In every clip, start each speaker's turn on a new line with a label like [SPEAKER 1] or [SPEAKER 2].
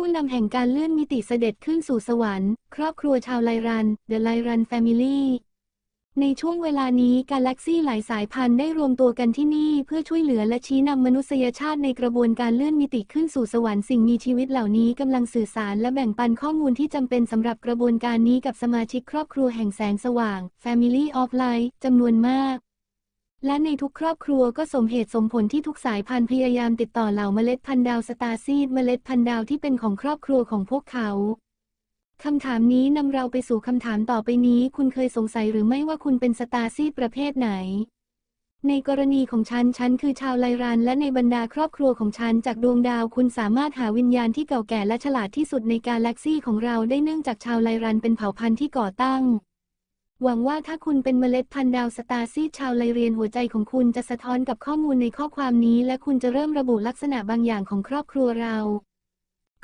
[SPEAKER 1] ผู้นำแห่งการเลื่อนมิติเสด็จขึ้นสู่สวรรค์ ครอบครัวชาวไลรัน The ไลรัน Family ในช่วงเวลานี้กาแล็กซี่หลายสายพันธุ์ได้รวมตัวกันที่นี่ เพื่อช่วยเหลือและชี้นำมนุษยชาติในกระบวนการเลื่อนมิติขึ้นสู่สวรรค์สิ่งมีชีวิตเหล่านี้กำลังสื่อสารและแบ่งปันข้อมูลที่จำเป็นสำหรับกระบวนการนี้กับสมาชิกครอบครัวแห่งแสงสว่าง Family of Light จำนวนมาก และในทุกครอบครัวก็สมเหตุสมผลที่ทุกสายพันธุ์พยายามติดต่อเหล่าเมล็ดพันธุ์ดาวสตาร์ซีดเมล็ดพันธุ์ดาวที่เป็นของครอบครัวของพวกเขาคำถามนี้นำเราไปสู่คำถามต่อไปนี้ คุณเคยสงสัยหรือไม่ว่าคุณเป็นสตาร์ซีดประเภทไหน ในกรณีของฉัน ฉันคือชาวไลรันและในบรรดาครอบครัวของฉันจากดวงดาว คุณสามารถหาวิญญาณที่เก่าแก่และฉลาดที่สุดในกาแล็กซี่ของเราได้เนื่องจากชาวไลรันเป็นเผ่าพันธุ์ที่ก่อตั้ง หวังว่าถ้าคุณเป็นเมล็ดพันธุ์ดาวสตาร์ซีชาวไลเรียนหัวใจของคุณจะสะท้อนกับข้อมูลในข้อความนี้ และคุณจะเริ่มระบุลักษณะบางอย่างของครอบครัวเรา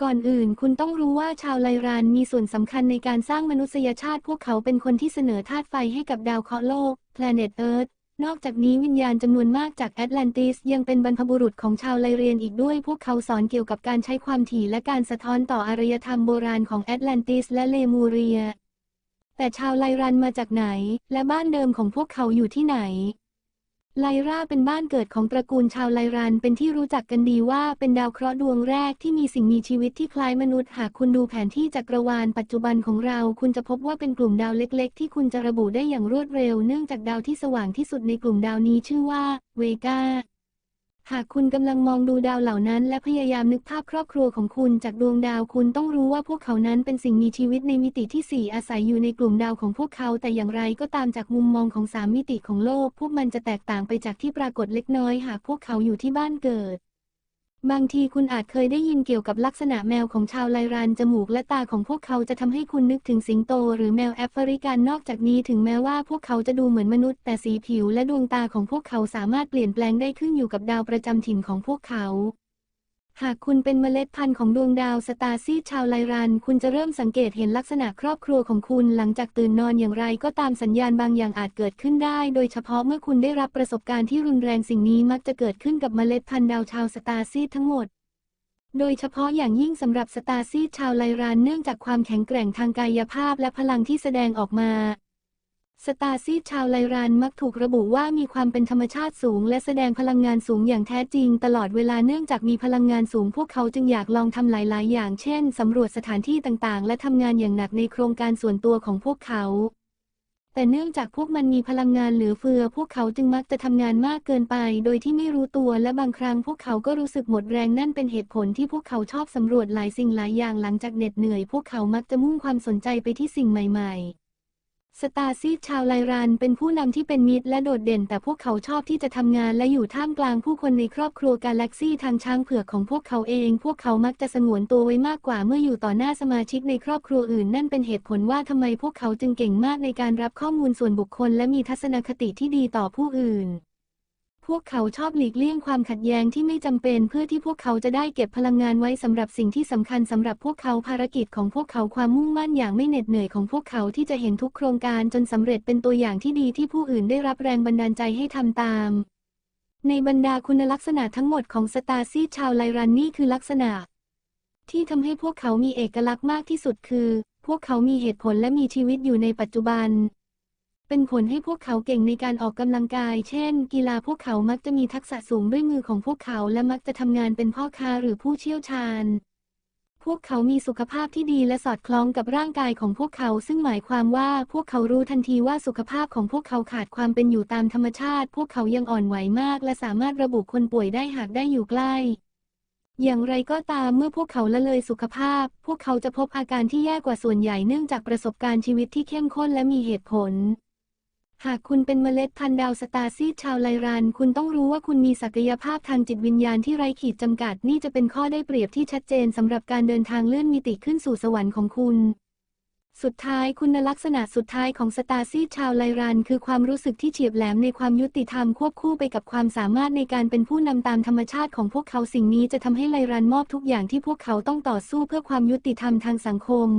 [SPEAKER 1] ก่อนอื่นคุณต้องรู้ว่าชาวไลรานมีส่วนสำคัญในการสร้างมนุษยชาติพวกเขาเป็นคนที่เสนอธาตุไฟให้กับดาวเคราะห์โลก Planet Earth นอกจากนี้วิญญาณจำนวนมากจากแอตแลนติสยังเป็นบรรพบุรุษของชาวไลเรียนอีกด้วย พวกเขาสอนเกี่ยวกับการใช้ความถี่และการสะท้อนต่ออารยธรรมโบราณของแอตแลนติสและเลมูเรีย แต่ชาวไลรันมาจากไหน และบ้านเดิมของพวกเขาอยู่ที่ไหน ไลราเป็นบ้านเกิดของตระกูลชาวไลรันเป็นที่รู้จักกันดีว่าเป็นดาวเคราะห์ดวงแรกที่มีสิ่งมีชีวิตที่คล้ายมนุษย์ หากคุณดูแผนที่จักรวาลปัจจุบันของเรา คุณจะพบว่าเป็นกลุ่มดาวเล็กๆ ที่คุณจะระบุได้อย่างรวดเร็ว เนื่องจากดาวที่สว่างที่สุดในกลุ่มดาวนี้ชื่อว่าเวกาากคุณกำลังมองดูดาวเหล่านั้น และพยายามนึกภาพครอบครัวของคุณจากดวงดาวคุณต้องรู้ว่าพวกเขานั้นเป็นสิ่งมีชีวิตในมิติที่ 4 อาศัยอยู่ในกลุ่มดาวของพวกเขา แต่อย่างไรก็ตามจากมุมมองของสามมิติของโลก พวกมันจะแตกต่างไปจากที่ปรากฏเล็กน้อย หากพวกเขาอยู่ที่บ้านเกิด บางทีคุณอาจเคยได้ยินเกี่ยวกับลักษณะแมวของชาวไลรันจมูกและตาของพวกเขาจะทำให้คุณนึกถึงสิงโต หรือแมวแอฟริกันนอกจากนี้ถึงแม้ว่าพวกเขาจะดูเหมือนมนุษย์ แต่สีผิวและดวงตาของพวกเขาสามารถเปลี่ยนแปลงได้ขึ้นอยู่กับดาวประจำถิ่นของพวกเขา หากคุณเป็นเมล็ดพันธุ์ของดวงดาวสตาร์ซีชาวไลรัน คุณจะเริ่มสังเกตเห็นลักษณะครอบครัวของคุณหลังจากตื่นนอนอย่างไรก็ตามสัญญาณบางอย่างอาจเกิดขึ้นได้ โดยเฉพาะเมื่อคุณได้รับประสบการณ์ที่รุนแรงสิ่งนี้มักจะเกิดขึ้นกับเมล็ดพันธุ์ดาวชาวสตาร์ซีทั้งหมด โดยเฉพาะอย่างยิ่งสำหรับสตาร์ซีชาวไลรานเนื่องจากความแข็งแกร่งทางกายภาพและพลังที่แสดงออกมา สตาร์ซีชาวไลรานมักถูกระบุว่ามีความเป็นธรรมชาติสูง และแสดงพลังงานสูงอย่างแท้จริง ตลอดเวลาเนื่องจากมีพลังงานสูงพวกเขาจึงอยากลองทำหลาย ๆ อย่างเช่นสำรวจสถานที่ต่าง ๆ และทำงานอย่างหนักในโครงการส่วนตัวของพวกเขา แต่เนื่องจากพวกมันมีพลังงานเหลือเฟือ พวกเขาจึงมักจะทำงานมากเกินไป โดยที่ไม่รู้ตัวและบางครั้งพวกเขาก็รู้สึกหมดแรงนั่นเป็นเหตุผลที่พวกเขาชอบสำรวจหลายสิ่งหลายอย่างหลังจากเหน็ดเหนื่อย พวกเขามักจะมุ่งความสนใจไปที่สิ่งใหม่ ๆ สตาร์ซีชาวไลรันเป็นผู้นำที่เป็นมิตรและโดดเด่นแต่พวกเขาชอบที่จะทำงานและอยู่ท่ามกลางผู้คนในครอบครัวกาแล็กซี่ทางช้างเผือกของพวกเขาเอง พวกเขามักจะสงวนตัวไว้มากกว่าเมื่ออยู่ต่อหน้าสมาชิกในครอบครัวอื่น นั่นเป็นเหตุผลว่าทำไมพวกเขาจึงเก่งมากในการรับข้อมูลส่วนบุคคล และมีทัศนคติที่ดีต่อผู้อื่น พวกเขาชอบหลีกเลี่ยงความขัดแย้งที่ไม่จำเป็น เพื่อที่พวกเขาจะได้เก็บพลังงานไว้สำหรับสิ่งที่สำคัญสำหรับพวกเขาภารกิจของพวกเขาความมุ่งมั่นอย่างไม่เหน็ดเหนื่อยของพวกเขาที่จะเห็นทุกโครงการจนสำเร็จเป็นตัวอย่างที่ดีที่ผู้อื่นได้รับแรงบันดาลใจให้ทำตาม ในบรรดาคุณลักษณะทั้งหมดของสตาซีชาวไลรันนี่คือลักษณะ ที่ทำให้พวกเขามีเอกลักษณ์มากที่สุดคือ พวกเขามีเหตุผลและมีชีวิตอยู่ในปัจจุบัน เป็นผลให้พวกเขาเก่งในการออกกำลังกาย เช่น กีฬาพวกเขามักจะมีทักษะสูงด้วยมือของพวกเขาและมักจะทำงานเป็นพ่อค้าหรือผู้เชี่ยวชาญ พวกเขามีสุขภาพที่ดีและสอดคล้องกับร่างกายของพวกเขา ซึ่งหมายความว่าพวกเขารู้ทันทีว่าสุขภาพของพวกเขาขาดความเป็นอยู่ตามธรรมชาติ พวกเขายังอ่อนไหวมาก และสามารถระบุคนป่วยได้หากได้อยู่ใกล้อย่างไรก็ตามเมื่อพวกเขาละเลยสุขภาพ พวกเขาจะพบอาการที่แย่กว่าส่วนใหญ่เนื่องจากประสบการณ์ชีวิตที่เข้มข้นและมีเหตุผล หากคุณเป็นเมล็ดพันธุ์ดาวสตาร์ซีชาวไลรัน คุณต้องรู้ว่าคุณมีศักยภาพทางจิตวิญญาณที่ไร้ขีดจำกัด นี่จะเป็นข้อได้เปรียบที่ชัดเจนสำหรับการเดินทางเลื่อนมิติขึ้นสู่สวรรค์ของคุณ สุดท้ายคุณลักษณะสุดท้ายของสตาร์ซีชาวไลรัน คือความรู้สึกที่เฉียบแหลมในความยุติธรรมควบคู่ไปกับความสามารถในการเป็นผู้นำตามธรรมชาติของพวกเขาสิ่งนี้จะทำให้ไลรันมอบทุกอย่างที่พวกเขาต้องต่อสู้เพื่อความยุติธรรมทางสังคม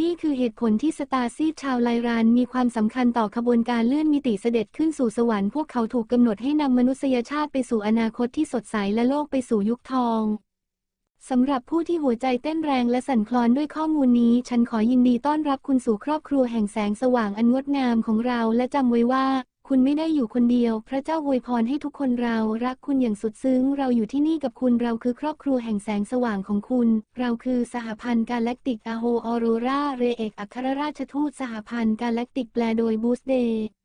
[SPEAKER 1] นี่คือเหตุผลที่สตาซีชาวไลรานมีความสำคัญต่อขบวนการเลื่อนมิติเสด็จขึ้นสู่สวรรค์พวกเขาถูกกำหนดให้นำมนุษยชาติไปสู่อนาคตที่สดใสและโลกไปสู่ยุคทองสำหรับผู้ที่หัวใจเต้นแรงและสั่นคลอนด้วยข้อมูลนี้ ฉันขอยินดีต้อนรับคุณสู่ครอบครัวแห่งแสงสว่างอันงดงามของเราและจำไว้ว่า คุณไม่ได้อยู่คนเดียว พระเจ้าอวยพรให้ทุกคนเรารักคุณอย่างสุดซึ้ง เราอยู่ที่นี่กับคุณเราคือครอบครัวแห่งแสงสว่างของคุณ เราคือสหพันธ์กาแล็กติกอาโฮออโรราเรเอกอัครราชทูตสหพันธ์กาแล็กติกแปลโดยบูสเดย์